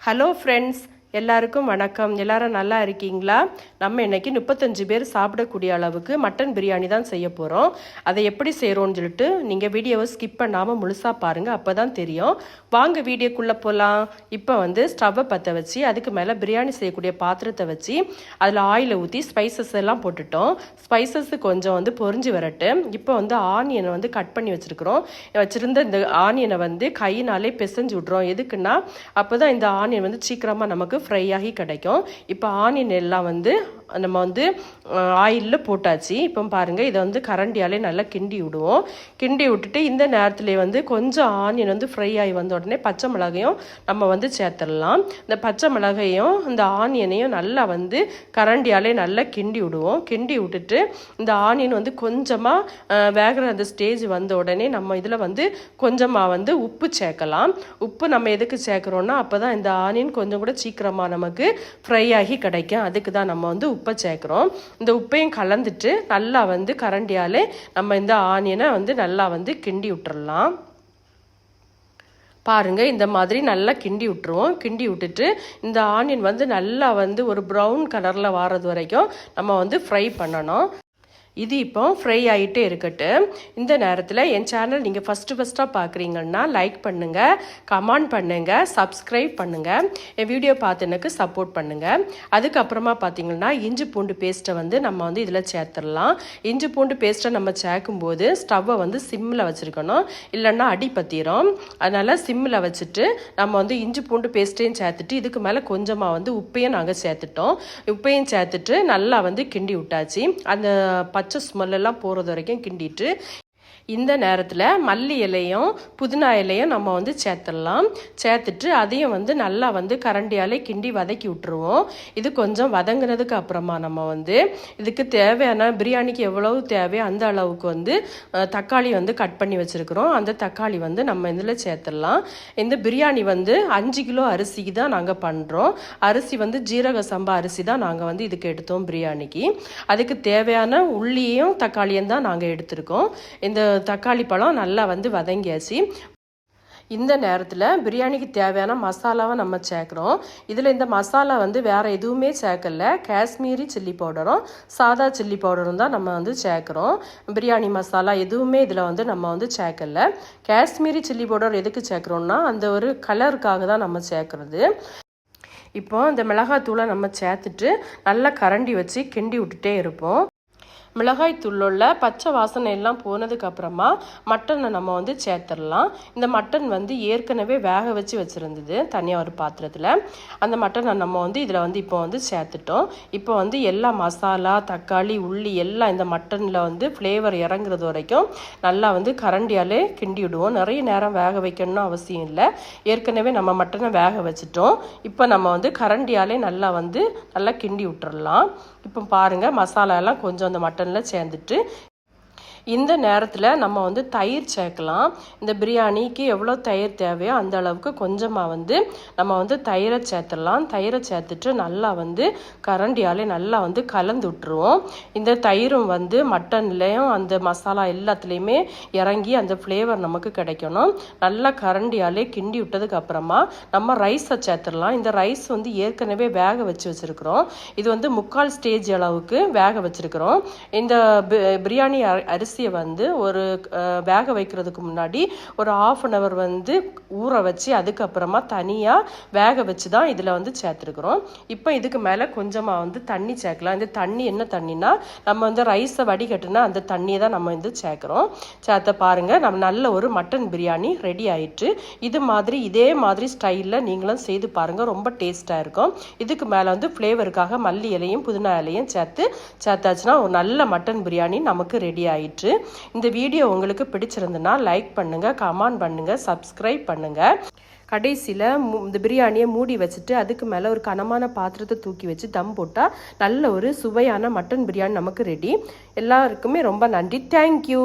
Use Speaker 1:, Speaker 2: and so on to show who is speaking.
Speaker 1: Hello friends எல்லாருக்கும் வணக்கம். எல்லாரும் நல்லா இருக்கீங்களா? நம்ம இன்னைக்கு முப்பத்தஞ்சு பேர் சாப்பிடக்கூடிய அளவுக்கு மட்டன் பிரியாணி தான் செய்ய போகிறோம் அதை எப்படி செய்கிறோன்னு சொல்லிட்டு நீங்கள் வீடியோவை ஸ்கிப் பண்ணாமல் முழுசாக பாருங்கள் அப்போ தான் தெரியும். வாங்க வீடியோக்குள்ளே போகலாம் இப்போ வந்து ஸ்டவ்வை பற்ற வச்சு அதுக்கு மேலே பிரியாணி செய்யக்கூடிய பாத்திரத்தை வச்சு அதில் ஆயிலை ஊற்றி ஸ்பைசஸ் எல்லாம் போட்டுட்டோம். ஸ்பைசஸ் கொஞ்சம் வந்து பொரிஞ்சு வரட்டு. இப்போ வந்து ஆனியனை வந்து கட் பண்ணி வச்சுருக்குறோம். வச்சுருந்த இந்த ஆனியனை வந்து கையினாலே பிசைஞ்சு விட்றோம். எதுக்குன்னா அப்போ தான் இந்த ஆனியன் வந்து சீக்கிரமாக நமக்கு ஃப்ரை ஆகி கிடைக்கும். இப்போ ஆனியன் எல்லாம் வந்து நம்ம வந்து ஆயிலில் போட்டாச்சு. இப்போ பாருங்கள் இதை வந்து கரண்டியாலே நல்லா கிண்டி விடுவோம். கிண்டி விட்டுட்டு இந்த நேரத்தில் வந்து கொஞ்சம் ஆனியன் வந்து ஃப்ரை ஆகி வந்த உடனே பச்சை மிளகையும் நம்ம வந்து சேர்த்துடலாம். இந்த பச்சை மிளகையும் இந்த ஆனியனையும் நல்லா வந்து கரண்டியாலே நல்லா கிண்டி விடுவோம். கிண்டி விட்டுட்டு இந்த ஆனியன் வந்து கொஞ்சமாக வேகிற அந்த ஸ்டேஜ் வந்த உடனே நம்ம இதில் வந்து கொஞ்சமாக வந்து உப்பு சேர்க்கலாம். உப்பு நம்ம எதுக்கு சேர்க்குறோன்னா அப்போ தான் இந்த ஆனியன் கொஞ்சம் கூட சீக்கிரமாக நமக்கு ஃப்ரை ஆகி கிடைக்கும். அதுக்கு தான் நம்ம வந்து உப்பை சேர்க்குறோம். இந்த உப்பையும் கலந்துட்டு நல்லா வந்து கரண்டியாலே நம்ம இந்த ஆனியனை வந்து நல்லா வந்து கிண்டி விட்டுறலாம். பாருங்கள் இந்த மாதிரி நல்லா கிண்டி விட்டுருவோம். கிண்டி விட்டுட்டு இந்த ஆனியன் வந்து நல்லா வந்து ஒரு ப்ரௌன் கலரில் வாரது வரைக்கும் நம்ம வந்து ஃப்ரை பண்ணணும். இது இப்போ ஃப்ரை ஆகிட்டே இருக்கட்டும். இந்த நேரத்தில் என் சேனல் நீங்கள் ஃபஸ்ட்டு ஃபஸ்ட்டாக பார்க்குறீங்கன்னா லைக் பண்ணுங்கள் கமெண்ட் பண்ணுங்கள் சப்ஸ்கிரைப் பண்ணுங்கள் என் வீடியோ பார்த்து எனக்கு சப்போர்ட் பண்ணுங்கள் அதுக்கப்புறமா பார்த்தீங்கன்னா இஞ்சி பூண்டு பேஸ்ட்டை வந்து நம்ம வந்து இதில் சேர்த்துடலாம். இஞ்சி பூண்டு பேஸ்ட்டை நம்ம சேர்க்கும்போது ஸ்டவ்வை வந்து சிம்மில் வச்சுருக்கணும். இல்லைன்னா அடி பற்றிடும் அதனால் சிம்மில் வச்சுட்டு நம்ம வந்து இஞ்சி பூண்டு பேஸ்ட்டையும் சேர்த்துட்டு இதுக்கு மேலே கொஞ்சமாக வந்து உப்பையும் நாங்கள் சேர்த்துட்டோம். உப்பையும் சேர்த்துட்டு நல்லா வந்து கிண்டி விட்டாச்சு. அந்த பச்சை ஸ்மெல்லாம் போகிறது வரைக்கும் கிண்டிட்டு இந்த நேரத்தில் மல்லி இலையும் புதினா இலையும் நம்ம வந்து சேர்த்துடலாம். சேர்த்துட்டு அதையும் வந்து நல்லா வந்து கரண்டியாலே கிண்டி வதக்கி விட்டுருவோம். இது கொஞ்சம் வதங்கினதுக்கு அப்புறமா நம்ம வந்து இதுக்கு தேவையான பிரியாணிக்கு எவ்வளவு தேவையோ அந்த அளவுக்கு வந்து தக்காளி வந்து கட் பண்ணி வச்சுருக்குறோம். அந்த தக்காளி வந்து நம்ம இதில் சேர்த்துடலாம். இந்த பிரியாணி வந்து அஞ்சு கிலோ அரிசிக்கு தான் நாங்கள் பண்ணுறோம் அரிசி வந்து ஜீரக சம்பா அரிசி தான் நாங்கள் வந்து இதுக்கு எடுத்தோம் பிரியாணிக்கு. அதுக்கு தேவையான உள்ளியும் தக்காளியும் தான் நாங்கள் எடுத்திருக்கோம். இந்த தக்காளி பழம் நல்லா வந்து வதங்கியாச்சு. இந்த நேரத்தில் பிரியாணிக்கு தேவையான மசாலாவை நம்ம சேர்க்குறோம். இதில் இந்த மசாலா வந்து வேறு எதுவுமே சேர்க்கல. காஷ்மீரி சில்லி பவுடரும் சாதா சில்லி பவுடரும் தான் நம்ம வந்து சேர்க்குறோம். பிரியாணி மசாலா எதுவுமே இதில் வந்து நம்ம வந்து சேர்க்கல. காஷ்மீரி சில்லி பவுடர் எதுக்கு சேர்க்குறோம்னா அந்த ஒரு கலருக்காக தான் நம்ம சேர்க்குறது. இப்போ இந்த மிளகாத்தூளை நம்ம சேர்த்துட்டு நல்லா கரண்டி வச்சு கிண்டி விட்டுட்டே இருப்போம். மிளகாய் தூளுள்ள பச்சை வாசனை எல்லாம் போனதுக்கு அப்புறமா மட்டனை நம்ம வந்து சேர்த்துடலாம். இந்த மட்டன் வந்து ஏற்கனவே வேக வச்சு வச்சுருந்தது தனியாக ஒரு பாத்திரத்தில். அந்த மட்டனை நம்ம வந்து இதில் வந்து இப்போ வந்து சேர்த்துட்டோம். இப்போ வந்து எல்லா மசாலா தக்காளி உள்ளி எல்லாம் இந்த மட்டனில் வந்து ஃப்ளேவர் இறங்குறது வரைக்கும் நல்லா வந்து கரண்டியாலே கிண்டி விடுவோம். நிறைய நேரம் வேக வைக்கணும்னு அவசியம் இல்லை. ஏற்கனவே நம்ம மட்டனை வேக வச்சுட்டோம். இப்போ நம்ம வந்து கரண்டியாலே நல்லா வந்து நல்லா கிண்டி விட்டுறலாம். இப்போ பாருங்கள் மசாலா எல்லாம் கொஞ்சம் அந்த மட்டனில் சேர்ந்துட்டு இந்த நேரத்தில் நம்ம வந்து தயிர் சேர்க்கலாம். இந்த பிரியாணிக்கு எவ்வளோ தயிர் தேவையோ அந்த அளவுக்கு கொஞ்சமாக வந்து நம்ம வந்து தயிரை சேர்த்துடலாம். தயிரை சேர்த்துட்டு நல்லா வந்து கரண்டியாலே நல்லா வந்து கலந்து விட்டுருவோம். இந்த தயிரும் வந்து மட்டன்லேயும் அந்த மசாலா எல்லாத்துலேயுமே இறங்கி அந்த ஃப்ளேவர் நமக்கு கிடைக்கணும். நல்லா கரண்டியாலே கிண்டி விட்டதுக்கு அப்புறமா நம்ம ரைஸை சேர்த்துடலாம். இந்த ரைஸ் வந்து ஏற்கனவே வேக வச்சு வச்சுருக்குறோம். இது வந்து முக்கால் ஸ்டேஜ் அளவுக்கு வேக வச்சுருக்குறோம். இந்த பிரியாணி அரிசி அரிசியை வந்து ஒரு வேக வைக்கிறதுக்கு முன்னாடி ஒரு ஆஃப் அன் ஹவர் வந்து ஊற வச்சு அதுக்கப்புறமா தனியாக வேக வச்சு தான் இதில் வந்து சேர்த்துருக்குறோம். இப்போ இதுக்கு மேலே கொஞ்சமாக வந்து தண்ணி சேர்க்கலாம். இந்த தண்ணி என்ன தண்ணினா நம்ம வந்து ரைஸை வடிகட்டுனா அந்த தண்ணியை தான் நம்ம வந்து சேர்க்குறோம். சேர்த்த பாருங்கள் நம்ம நல்ல ஒரு மட்டன் பிரியாணி ரெடி ஆயிட்டு இது மாதிரி இதே மாதிரி ஸ்டைலில் நீங்களும் செய்து பாருங்கள் ரொம்ப டேஸ்ட்டாக இருக்கும். இதுக்கு மேலே வந்து ஃப்ளேவருக்காக மல்லி இலையும் புதினா இலையும் சேர்த்து சேர்த்தாச்சுன்னா ஒரு நல்ல மட்டன் பிரியாணி நமக்கு ரெடி ஆயிட்டு இந்த வீடியோ உங்களுக்கு பிடிச்சிருந்துன்னா லைக் பண்ணுங்கள் கமெண்ட் பண்ணுங்கள் சப்ஸ்கிரைப் பண்ணுங்கள் கடைசியில் இந்த பிரியாணியை மூடி வச்சுட்டு அதுக்கு மேலே ஒரு கனமான பாத்திரத்தை தூக்கி வச்சு தம் போட்டால் நல்ல ஒரு சுவையான மட்டன் பிரியாணி நமக்கு ரெடி எல்லாருக்குமே ரொம்ப நன்றி. தேங்க்யூ